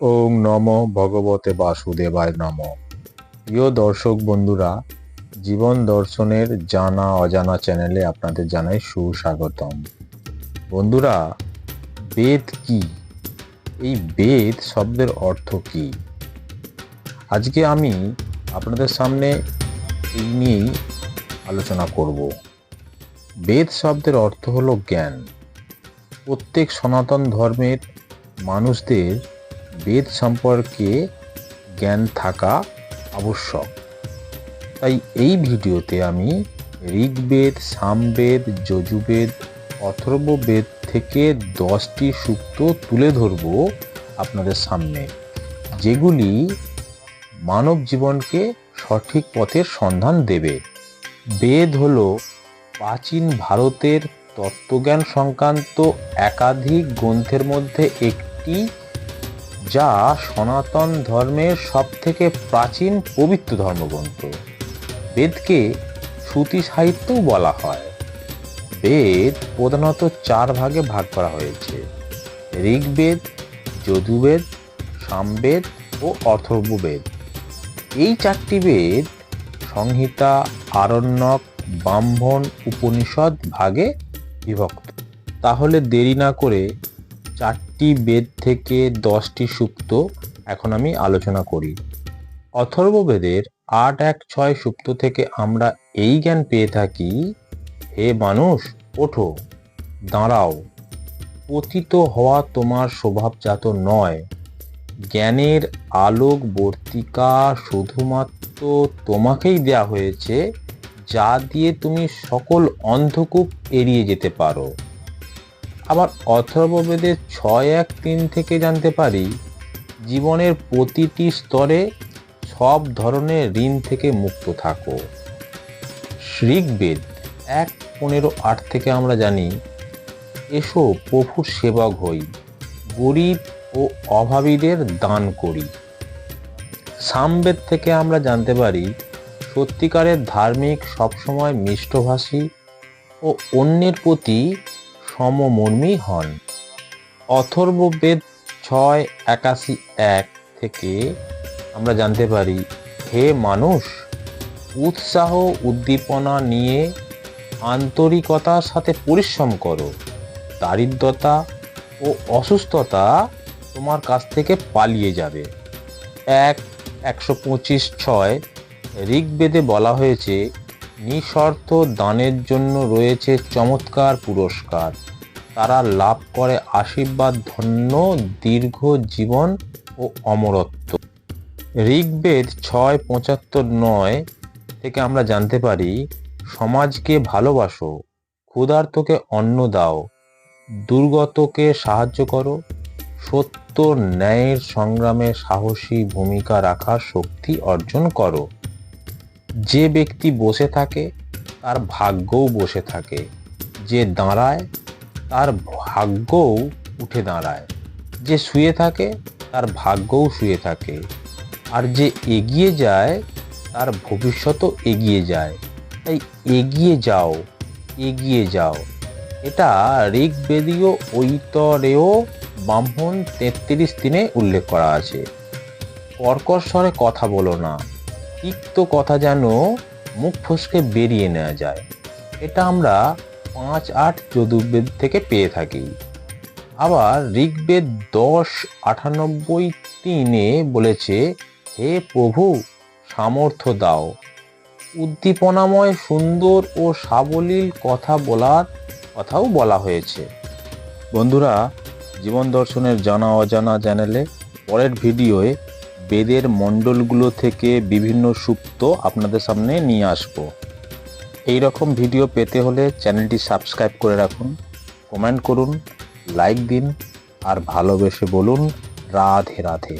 ওং নম ভগবতে বাসুদেবায় নম। প্রিয় দর্শক বন্ধুরা, জীবন দর্শনের জানা অজানা চ্যানেলে আপনাদের জানাই সুস্বাগতম। বন্ধুরা, বেদ কি? এই বেদ শব্দের অর্থ কি? আজকে আমি আপনাদের সামনে এই নিয়েই আলোচনা করব। বেদ শব্দের অর্থ হলো জ্ঞান। প্রত্যেক সনাতন ধর্মের মানুষদের বেদ সম্পর্কে জ্ঞান থাকা আবশ্যক। তাই এই ভিডিওতে আমি ঋগ্বেদ, সামবেদ, যজুবেদ, অথর্ববেদ থেকে দশটি সূক্ত তুলে ধরব আপনাদের সামনে, যেগুলি মানব জীবনকে সঠিক পথের সন্ধান দেবে। বেদ হলো প্রাচীন ভারতের তত্ত্বজ্ঞান সংক্রান্ত একাধিক গ্রন্থের মধ্যে একটি যা সনাতন ধর্মের সবথেকে প্রাচীন পবিত্র ধর্মগ্রন্থ। বেদকে শ্রুতি সাহিত্যও বলা হয়। বেদ প্রধানত চার ভাগে ভাগ করা হয়েছে। ঋগ্বেদ, যদুবেদ, সামবেদ ও অথর্ববেদ। এই চারটি বেদ সংহিতা, আরণ্যক, ব্রাহ্মণ, উপনিষদ ভাগে বিভক্ত। তাহলে দেরি না করে চারটি বেদ থেকে দশটি সুক্ত এখন আমি আলোচনা করি। অথর্ববেদের আট এক ছয় সুক্ত থেকে আমরা এই জ্ঞান পেয়ে থাকি, হে মানুষ, ওঠো, দাঁড়াও। পতিত হওয়া তোমার স্বভাবজাত নয়। জ্ঞানের আলোক বর্তিকা শুধুমাত্র তোমাকেই দেয়া হয়েছে, যা দিয়ে তুমি সকল অন্ধকূপ এড়িয়ে যেতে পারো। আবার অথর্ববেদের ছয় এক তিন থেকে জানতে পারি, জীবনের প্রতিটি স্তরে সব ধরনের ঋণ থেকে মুক্ত থাকো। ঋগ্বেদ এক পনেরো আট থেকে আমরা জানি, এসো প্রভুর সেবক হই, গরিব ও অভাবীদের দান করি। সামবেদ থেকে আমরা জানতে পারি, সত্যিকারের ধার্মিক সবসময় মিষ্টভাষী ও অন্যের প্রতি সমমর্মী হন। অথর্ববেদ ছয় একাশি এক থেকে আমরা জানতে পারি, হে মানুষ, উৎসাহ উদ্দীপনা নিয়ে আন্তরিকতার সাথে পরিশ্রম করো। দারিদ্রতা ও অসুস্থতা তোমার কাছ থেকে পালিয়ে যাবে। এক একশো পঁচিশ ছয় ঋগ্বেদে বলা হয়েছে নিঃশর্ত দানের জন্য রয়েছে চমৎকার পুরস্কার। তারা লাভ করে আশীর্বাদ, ধন্য, দীর্ঘ জীবন ও অমরত্ব। ঋগ্বেদ ছয় পঁচাত্তর নয় থেকে আমরা জানতে পারি, সমাজকে ভালোবাসো, ক্ষুধার্তকে অন্ন দাও, দুর্গতকে সাহায্য করো, সত্য ন্যায়ের সংগ্রামে সাহসী ভূমিকা রাখার শক্তি অর্জন করো। যে ব্যক্তি বসে থাকে, তার ভাগ্যও বসে থাকে। যে দাঁড়ায়, তার ভাগ্যও উঠে দাঁড়ায়। যে শুয়ে থাকে, তার ভাগ্যও শুয়ে থাকে। আর যে এগিয়ে যায়, তার ভবিষ্যতও এগিয়ে যায়। তাই এগিয়ে যাও এগিয়ে যাও। এটা ঋগ্বেদীয় ঐতরেও ব্রাহ্মণ তেত্রিশ দিনে উল্লেখ করা আছে। কর্কশ স্বরে কথা বলো না। তিক্ত কথা যেন মুখ ফসকে বেরিয়ে নেওয়া যায়। এটা আমরা পাঁচ আট যদুর্বেদ থেকে পেয়ে থাকি। আবার ঋগ্বেদ দশ আটানব্বই তিনে বলেছে, হে প্রভু, সামর্থ্য দাও। উদ্দীপনাময়, সুন্দর ও সাবলীল কথা বলার কথাও বলা হয়েছে। বন্ধুরা, জীবন দর্শনের জানা অজানা চ্যানেলে পরের ভিডিওয়ে বেদের মণ্ডলগুলো থেকে বিভিন্ন সুপ্ত আপনাদের সামনে নিয়ে আসব। এই রকম ভিডিও পেতে হলে চ্যানেলটি সাবস্ক্রাইব করে রাখুন, কমেন্ট করুন, লাইক দিন, আর ভালোবেসে বলুন, রাধে রাধে।